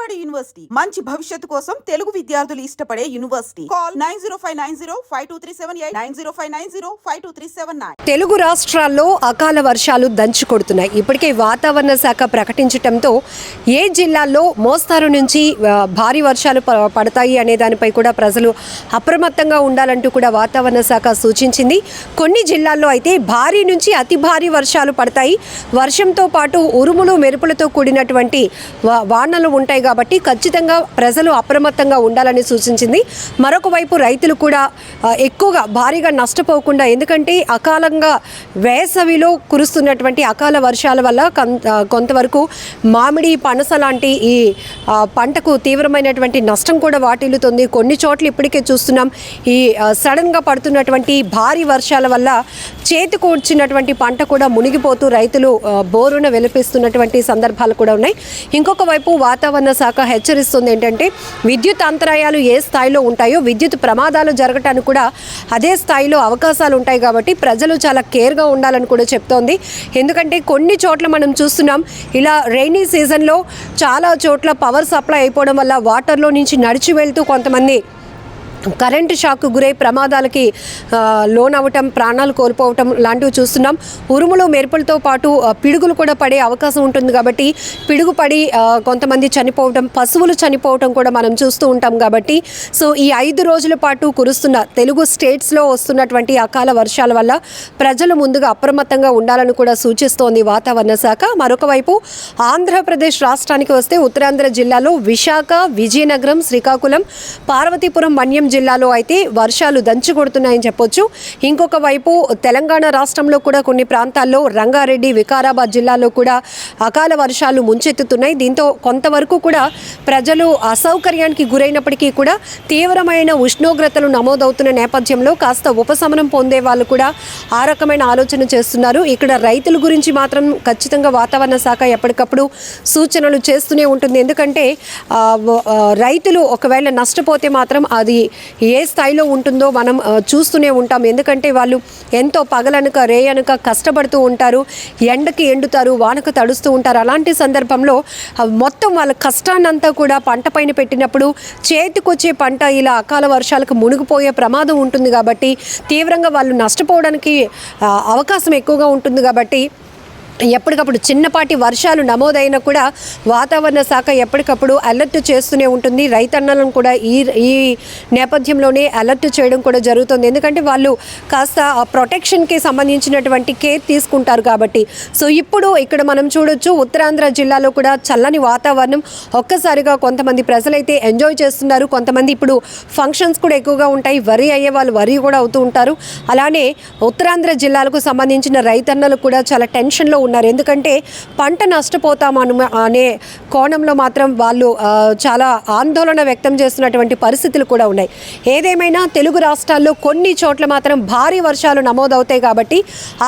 Vijayawada university. మంచి భవిష్యత్తు కోసం తెలుగు విద్యార్థులు ఇష్టపడే university. Call nine zero five nine zero five two three seven eight nine zero five nine zero five two three seven nine. Telugu రాష్ట్రాల్లో అకాల వర్షాలు దంచి కొడుతున్నాయి. ఇప్పటికే వాతావరణ శాఖ ప్రకటించడంతో ఏ జిల్లాల్లో మోస్తారు నుంచి భారీ వర్షాలు ప- పడతాయి అనే దానిపై కూడా ప్రజలు అప్రమత్తంగా ఉండాలంటూ కూడా వాతావరణ శాఖ సూచించింది. కొన్ని జిల్లాల్లో అయితే భారీ నుంచి అతి భారీ వర్షాలు పడతాయి. వర్షంతో పాటు ఉరుములు మెరుపులతో కూడినటువంటి వా- వానలు ఉంటాయి కాబట్టి ఖచ్చితంగా ప్రజలు అప్రమత్తంగా ఉండాలని సూచించింది. మరొక వైపు రైతులు కూడా ఎక్కువగా భారీగా నష్టపోకుండా ఎందుకంటే అకాలంగా వేసవిలో కురుస్తున్నటువంటి అకాల వర్షాల వల్ల కొంతవరకు మామిడి పనస లాంటి ఈ పంటకు తీవ్రమైనటువంటి నష్టం కూడా వాటిల్లుతుంది. కొన్ని చోట్ల ఇప్పటికే చూస్తున్నాం ఈ సడన్గా పడుతున్నటువంటి భారీ వర్షాల వల్ల చేతికి వచ్చినటువంటి పంట కూడా మునిగిపోతూ రైతులు బోరున వెలిపిస్తున్నటువంటి సందర్భాలు కూడా ఉన్నాయి. ఇంకొక వైపు వాతావరణ శాఖ హెచ్చరిస్తుంది ఏంటంటే విద్యుత్ అంతరాయాలు ఏ స్థాయిలో ఉంటాయో విద్యుత్ ప్రమాదాలు జరగటానికి కూడా అదే స్థాయిలో అవకాశాలు ఉంటాయి కాబట్టి ప్రజలు చాలా కేర్గా ఉండాలని కూడా చెప్తోంది. ఎందుకంటే కొన్ని చోట్ల మనం చూస్తున్నాం ఇలా రైనీ సీజన్లో చాలా చోట్ల పవర్ సప్లై అయిపోవడం వల్ల వాటర్లో నుంచి నడిచి వెళ్తూ కొంతమంది కరెంటు షాక్ గురై ప్రమాదాలకి లోనవ్వటం ప్రాణాలు కోల్పోవటం లాంటివి చూస్తున్నాం. ఉరుములు మెరుపులతో పాటు పిడుగులు కూడా పడే అవకాశం ఉంటుంది కాబట్టి పిడుగు పడి కొంతమంది చనిపోవటం పశువులు చనిపోవటం కూడా మనం చూస్తూ ఉంటాం కాబట్టి. సో ఈ ఐదు రోజుల పాటు కురుస్తున్న తెలుగు స్టేట్స్లో వస్తున్నటువంటి అకాల వర్షాల వల్ల ప్రజలు ముందుగా అప్రమత్తంగా ఉండాలని కూడా సూచిస్తోంది వాతావరణ శాఖ. మరొక వైపు ఆంధ్రప్రదేశ్ రాష్ట్రానికి వస్తే ఉత్తరాంధ్ర జిల్లాలో విశాఖ విజయనగరం శ్రీకాకుళం పార్వతీపురం మన్యం జిల్లాలో అయితే వర్షాలు దంచి కొడుతున్నాయని చెప్పొచ్చు. ఇంకొక వైపు తెలంగాణ రాష్ట్రంలో కూడా కొన్ని ప్రాంతాల్లో రంగారెడ్డి వికారాబాద్ జిల్లాలో కూడా అకాల వర్షాలు ముంచెత్తుతున్నాయి. దీంతో కొంతవరకు కూడా ప్రజలు అసౌకర్యానికి గురైనప్పటికీ కూడా తీవ్రమైన ఉష్ణోగ్రతలు నమోదవుతున్న నేపథ్యంలో కాస్త ఉపశమనం పొందే వాళ్ళు కూడా ఆ రకమైన ఆలోచన చేస్తున్నారు. ఇక్కడ రైతుల గురించి మాత్రం ఖచ్చితంగా వాతావరణ శాఖ ఎప్పటికప్పుడు సూచనలు చేస్తూనే ఉంటుంది. ఎందుకంటే రైతులు ఒకవేళ నష్టపోతే మాత్రం అది ఏ స్థాయిలో ఉంటుందో మనం చూస్తూనే ఉంటాం. ఎందుకంటే వాళ్ళు ఎంతో పగలనుక రేయనుక కష్టపడుతూ ఉంటారు ఎండకి ఎండుతారు వానకు తడుస్తూ ఉంటారు. అలాంటి సందర్భంలో మొత్తం వాళ్ళ కష్టాన్నంతా కూడా పంట పైన పెట్టినప్పుడు చేతికొచ్చే పంట ఇలా అకాల వర్షాలకు మునిగిపోయే ప్రమాదం ఉంటుంది కాబట్టి తీవ్రంగా వాళ్ళు నష్టపోవడానికి అవకాశం ఎక్కువగా ఉంటుంది కాబట్టి ఎప్పటికప్పుడు చిన్నపాటి వర్షాలు నమోదైనా కూడా వాతావరణ శాఖ ఎప్పటికప్పుడు అలర్ట్ చేస్తూనే ఉంటుంది. రైతన్నలను కూడా ఈ ఈ నేపథ్యంలోనే అలర్ట్ చేయడం కూడా జరుగుతుంది. ఎందుకంటే వాళ్ళు కాస్త ఆ ప్రొటెక్షన్కి సంబంధించినటువంటి కేర్ తీసుకుంటారు కాబట్టి. సో ఇప్పుడు ఇక్కడ మనం చూడొచ్చు ఉత్తరాంధ్ర జిల్లాలో కూడా చల్లని వాతావరణం. ఒక్కసారిగా కొంతమంది ప్రజలైతే ఎంజాయ్ చేస్తున్నారు. కొంతమంది ఇప్పుడు ఫంక్షన్స్ కూడా ఎక్కువగా ఉంటాయి. వరి అయ్యే వాళ్ళు వరి కూడా అవుతూ ఉంటారు. అలానే ఉత్తరాంధ్ర జిల్లాలకు సంబంధించిన రైతన్నలు కూడా చాలా టెన్షన్లో ఉన్నారు. ఎందుకంటే పంట నష్టపోతామను అనే కోణంలో మాత్రం వాళ్ళు చాలా ఆందోళన వ్యక్తం చేస్తున్నటువంటి పరిస్థితులు కూడా ఉన్నాయి. ఏదేమైనా తెలుగు రాష్ట్రాల్లో కొన్ని చోట్ల మాత్రం భారీ వర్షాలు నమోదవుతాయి కాబట్టి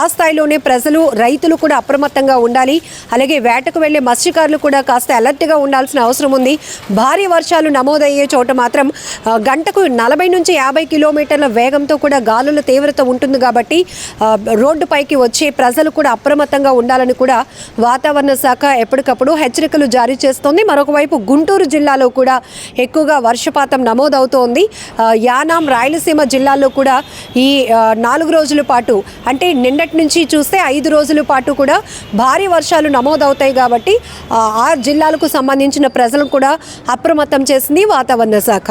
ఆ స్థాయిలోనే ప్రజలు రైతులు కూడా అప్రమత్తంగా ఉండాలి. అలాగే వేటకు వెళ్ళే మత్స్యకారులు కూడా కాస్త అలర్ట్గా ఉండాల్సిన అవసరం ఉంది. భారీ వర్షాలు నమోదయ్యే చోట మాత్రం గంటకు నలభై నుంచి యాభై కిలోమీటర్ల వేగంతో కూడా గాలుల తీవ్రత ఉంటుంది కాబట్టి రోడ్డుపైకి వచ్చే ప్రజలు కూడా అప్రమత్తంగా ఉండాలి. ఉండాలని కూడా వాతావరణ శాఖ ఎప్పటికప్పుడు హెచ్చరికలు జారీ చేస్తోంది. మరొకవైపు గుంటూరు జిల్లాలో కూడా ఎక్కువగా వర్షపాతం నమోదవుతోంది. యానాం రాయలసీమ జిల్లాలో కూడా ఈ నాలుగు రోజుల పాటు అంటే నిన్నటి నుంచి చూస్తే ఐదు రోజుల పాటు కూడా భారీ వర్షాలు నమోదవుతాయి కాబట్టి ఆ జిల్లాలకు సంబంధించిన ప్రజలను కూడా అప్రమత్తం చేసింది వాతావరణ శాఖ.